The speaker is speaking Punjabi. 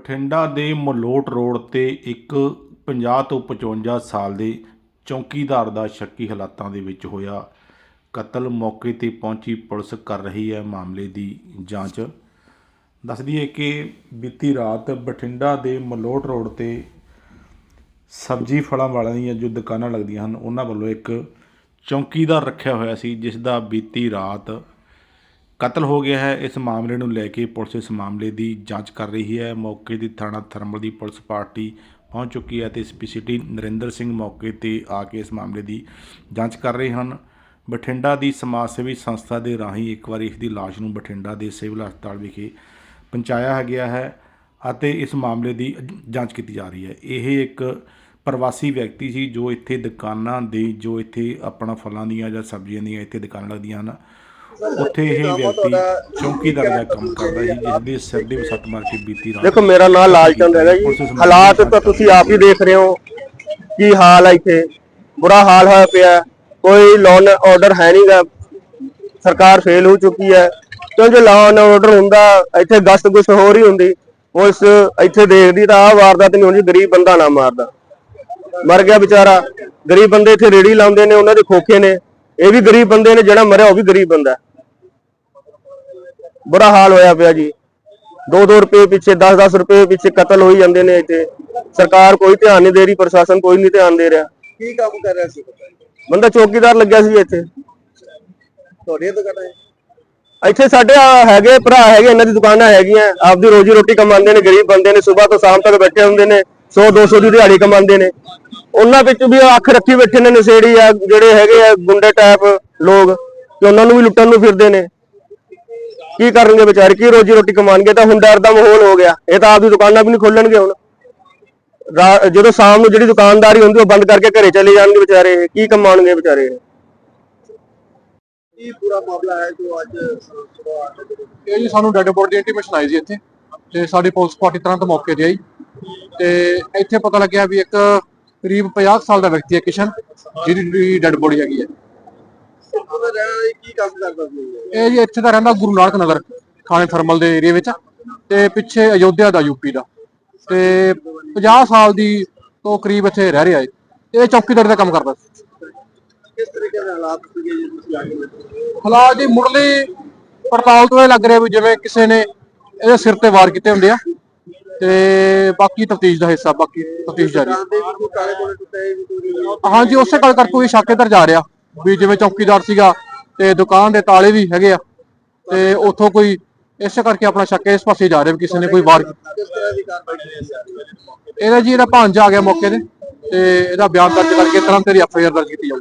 ਬਠਿੰਡਾ ਦੇ ਮਲੋਟ ਰੋਡ ਤੇ ਇੱਕ 50 ਤੋਂ 55 ਸਾਲ ਦੇ ਚੌਕੀਦਾਰ ਦਾ ਸ਼ੱਕੀ ਹਾਲਾਤਾਂ ਦੇ ਵਿੱਚ ਹੋਇਆ। ਕਤਲ ਮੌਕੇ ਤੇ ਪਹੁੰਚੀ ਪੁਲਿਸ ਕਰ ਰਹੀ ਹੈ ਮਾਮਲੇ ਦੀ ਜਾਂਚ। ਦੱਸ ਦਈਏ ਕਿ ਬੀਤੀ ਰਾਤ ਬਠਿੰਡਾ ਦੇ ਮਲੋਟ ਰੋਡ ਤੇ ਸਬਜ਼ੀ ਫਲਾਂ ਵਾਲਿਆਂ ਦੀਆਂ ਜੋ ਦੁਕਾਨਾਂ ਲੱਗਦੀਆਂ ਹਨ, ਉਹਨਾਂ ਵੱਲੋਂ ਇੱਕ ਚੌਕੀਦਾਰ ਰੱਖਿਆ ਹੋਇਆ ਸੀ, ਜਿਸ ਦਾ ਬੀਤੀ ਰਾਤ ਕਤਲ ਹੋ ਗਿਆ ਹੈ। ਇਸ ਮਾਮਲੇ ਨੂੰ ਲੈ ਕੇ ਪੁਲਿਸ ਇਸ ਮਾਮਲੇ ਦੀ ਜਾਂਚ ਕਰ ਰਹੀ ਹੈ। ਮੌਕੇ ਦੀ ਥਾਣਾ ਥਰਮਲ ਦੀ ਪੁਲਿਸ ਪਾਰਟੀ ਪਹੁੰਚ ਚੁੱਕੀ ਹੈ ਤੇ ਐਸਪੀ ਸਿਟੀ ਨਰਿੰਦਰ ਸਿੰਘ ਮੌਕੇ ਤੇ ਆ ਕੇ ਇਸ ਮਾਮਲੇ ਦੀ ਜਾਂਚ ਕਰ ਰਹੇ ਹਨ। ਬਠਿੰਡਾ ਦੀ ਸਮਾਜ ਸੇਵੀ ਸੰਸਥਾ ਦੇ ਰਾਹੀਂ ਇੱਕ ਵਾਰੀ ਇਸ ਦੀ ਲਾਸ਼ ਨੂੰ ਬਠਿੰਡਾ ਦੇ ਸਿਵਲ ਹਸਪਤਾਲ ਵਿਖੇ ਪਹੁੰਚਾਇਆ ਗਿਆ ਹੈ ਅਤੇ ਇਸ ਮਾਮਲੇ ਦੀ ਜਾਂਚ ਕੀਤੀ ਜਾ ਰਹੀ ਹੈ। ਇਹ ਇੱਕ ਪ੍ਰਵਾਸੀ ਵਿਅਕਤੀ ਸੀ ਜੋ ਇੱਥੇ ਦੁਕਾਨਾਂ ਦੇ, ਜੋ ਇੱਥੇ ਆਪਣਾ ਫਲਾਂ ਦੀਆਂ ਜਾਂ ਸਬਜ਼ੀਆਂ ਦੀਆਂ ਇੱਥੇ ਦੁਕਾਨਾਂ ਲੱਗਦੀਆਂ ਹਨ। ਉੱਥੇ ਇਹ ਵਿਅਕਤੀ ਚੌਕੀਦਾਰ ਦਾ ਕੰਮ ਕਰਦਾ ਸੀ ਜਿਸ ਦੇ ਸਿਰ ਦੇ ਸੱਟ ਮਾਰ ਕੇ ਬੀਤੀ ਰਾਤ ਦੇਖੋ ਮੇਰਾ ਨਾਮ ਲਾਲਚੰਦ ਹੈਗਾ ਜੀ। ਹਾਲਾਤ ਤਾਂ ਤੁਸੀਂ ਆਪ ਹੀ ਦੇਖ ਰਹੇ ਹੋ। ਕੀ ਹਾਲ ਹੈ ਇੱਥੇ? ਬੁਰਾ ਹਾਲ ਹੋਇਆ ਪਿਆ। ਹੈ। ਕੋਈ ਲਾਅ ਆਰਡਰ ਹੈ ਨਹੀਂਗਾ ਸਰਕਾਰ ਫੇਲ ਹੋ ਚੁੱਕੀ ਹੈ। ਕਿਉਂ ਜੇ ਲਾਅ ਆਰਡਰ ਹੁੰਦਾ ਇੱਥੇ ਗਸ਼ਤ ਗੁਸ਼ਤ ਹੋ ਰਹੀ ਹੁੰਦੀ। ਉਸ ਇੱਥੇ ਦੇਖਦੀ ਤਾਂ ਆ ਵਾਰਦਾਤ ਨਹੀਂ ਹੁੰਦੀ ਗਰੀਬ ਬੰਦਾ ਨਾ ਮਾਰਦਾ। ਮਰ ਗਿਆ ਵਿਚਾਰਾ। ਗਰੀਬ ਬੰਦੇ ਇੱਥੇ ਰੇੜੀ ਲਾਉਂਦੇ ਨੇ ਉਹਨਾਂ ਦੇ ਖੋਖੇ ਨੇ। ਇਹ ਵੀ ਗਰੀਬ ਬੰਦੇ ਨੇ ਜਿਹੜਾ ਮਰਿਆ ਉਹ ਵੀ ਗਰੀਬ ਬੰਦਾ ਹੈ। ਬੁਰਾ ਹਾਲ ਹੋਇਆ ਪਿਆ ਜੀ। 2-2 ਰੁਪਏ ਪਿੱਛੇ 10-10 ਰੁਪਏ ਪਿੱਛੇ ਕਤਲ ਹੋਈ ਜਾਂਦੇ ਨੇ ਇੱਥੇ। ਸਰਕਾਰ ਕੋਈ ਧਿਆਨ ਨਹੀਂ ਦੇ ਰਹੀ ਪ੍ਰਸ਼ਾਸਨ ਕੋਈ ਨਹੀਂ ਧਿਆਨ ਦੇ ਰਿਹਾ। ਕੀ ਕੰਮ ਕਰ ਰਿਹਾ ਸੀ? ਬੰਦਾ ਚੌਕੀਦਾਰ ਲੱਗਿਆ ਸੀ ਇੱਥੇ। ਤੁਹਾਡੀਆਂ ਦੁਕਾਨਾਂ ਹੈ? ਇੱਥੇ ਸਾਡੇ ਹੈਗੇ ਭਰਾ ਹੈਗੇ ਇਹਨਾਂ ਦੀ ਦੁਕਾਨਾਂ ਹੈਗੀਆਂ। ਆਪਦੀ ਰੋਜੀ ਰੋਟੀ ਕਮਾਉਂਦੇ ਨੇ ਗਰੀਬ ਬੰਦੇ ਨੇ ਸਵੇਰ ਤੋਂ ਸ਼ਾਮ ਤੱਕ ਬੈਠੇ ਹੁੰਦੇ ਨੇ 100 200 ਦੀ ਦਿਹਾੜੀ ਕਮਾਉਂਦੇ ਨੇ। ਉਹਨਾਂ ਵਿੱਚ ਵੀ ਅੱਖ ਰੱਖੀ ਬੈਠੇ ਨੇ ਨਸ਼ੇੜੀ ਆ ਜਿਹੜੇ ਹੈਗੇ ਆ ਗੁੰਡੇ ਟਾਈਪ ਲੋਕ ਤੇ ਉਹਨਾਂ ਨੂੰ ਵੀ ਲੁੱਟਣ ਨੂੰ ਫਿਰਦੇ ਨੇ। ਕੀ ਕਰਨਗੇ ਵਿਚਾਰੇ? ਕੀ ਰੋਜੀ ਰੋਟੀ ਕਮਾਉਣਗੇ? ਤਾਂ ਹੁਣ ਡਰ ਦਾ ਮਾਹੌਲ ਹੋ ਗਿਆ। ਇਹ ਤਾਂ ਆਪਦੀ ਦੁਕਾਨਾਂ ਵੀ ਨਹੀਂ ਖੋਲਣਗੇ ਹੁਣ। ਜਦੋਂ ਸ਼ਾਮ ਨੂੰ ਜਿਹੜੀ ਦੁਕਾਨਦਾਰੀ ਹੁੰਦੀ, ਉਹ ਬੰਦ ਕਰਕੇ ਘਰੇ ਚਲੇ ਜਾਣਗੇ ਵਿਚਾਰੇ। ਕੀ ਕਮਾਉਣਗੇ ਵਿਚਾਰੇ? ਕੀ ਪੂਰਾ ਮਾਮਲਾ ਹੈ ਜੋ ਅੱਜ ਇਹ ਜੀ ਸਾਨੂੰ ਡੈਡ ਬੋਡੀ ਦੀ ਇੰਟੀਮੇਸ਼ਨ ਆਈ ਸੀ ਇੱਥੇ। ਤੇ ਸਾਡੀ ਪੁਲਿਸ ਪਾਰਟੀ ਤਰ੍ਹਾਂ ਤੋਂ ਮੌਕੇ ਤੇ ਆਈ। ਤੇ ਇੱਥੇ ਪਤਾ ਲੱਗਿਆ ਵੀ ਇੱਕ ਕਰੀਬ 50 ਸਾਲ ਦਾ ਵਿਅਕਤੀ ਹੈ ਕਿਸ਼ਨ, ਜਿਹਦੀ ਡੈਡ ਬੋਡੀ ਹੈਗੀ ਹੈ। ਉਹਦਾ ਰਹਿਣਾ ਕੀ ਕੰਮ ਕਰਦਾ ਸੀ? ਇਹ ਜੀ ਇੱਥੇ ਦਾ ਰਹਿੰਦਾ ਗੁਰੂ ਨਾਨਕ ਨਗਰ ਥਾਣੇ ਥਰਮਲ ਦੇ ਏਰੀਆ ਵਿੱਚ ਤੇ ਪਿੱਛੇ ਅਯੋਧਿਆ ਦਾ ਯੂਪੀ ਦਾ। ਤੇ 50 ਸਾਲ ਦੀ ਤੋਂ ਕਰੀਬ ਇੱਥੇ ਰਹਿ ਰਿਹਾ ਹੈ ਇਹ ਚੌਕੀਦਾਰ ਦਾ ਕੰਮ ਕਰਦਾ ਸੀ। ਕਿਸ ਤਰੀਕੇ ਦੇ ਹਾਲਾਤ ਸੀਗੇ ਜੀ ਤੁਸੀਂ ਆ ਕੇ ਵੇਖੇ? ਹਾਲਾਤ ਦੀ ਮੁੱਢਲੀ ਪੜਤਾਲ ਤੋਂ ਇਹ ਲੱਗ ਰਿਹਾ ਵੀ ਜਿਵੇਂ ਕਿਸੇ ਨੇ ਇਹਦੇ ਸਿਰ ਤੇ ਵਾਰ ਕੀਤੇ ਹੁੰਦੇ ਆ ਤੇ ਬਾਕੀ ਤਫਤੀਸ਼ ਦਾ ਹਿੱਸਾ ਬਾਕੀ ਤਫਤੀਸ਼ ਜਾਰੀ। ਹਾਂਜੀ ਉਸੇ ਗੱਲ ਕਰਕੇ ਕੋਈ ਸ਼ੱਕ ਇੱਧਰ ਜਾ ਰਿਹਾ। ਵੀ ਜਿਵੇਂ ਚੌਕੀਦਾਰ ਸੀਗਾ ਤੇ ਦੁਕਾਨ ਦੇ ਤਾਲੇ ਵੀ ਹੈਗੇ ਆ ਤੇ ਉੱਥੋਂ ਕੋਈ ਇਸੇ ਕਰਕੇ ਆਪਣਾ ਸ਼ੱਕ ਇਸ ਪਾਸੇ ਜਾ ਰਿਹਾ ਵੀ ਕਿਸੇ ਨੇ ਕੋਈ ਵਾਰ ਕੀਤਾ ਇਹਦਾ ਜੀ ਇਹਦਾ ਭਾਂਜਾ ਆ ਗਿਆ ਮੌਕੇ ਤੇ ਤੇ ਇਹਦਾ ਬਿਆਨ ਦਰਜ ਕਰਕੇ ਤੁਰੰਤ ਇਹਦੀ ਐਫ ਆਈ ਆਰ ਦਰਜ ਕੀਤੀ ਜਾਊ।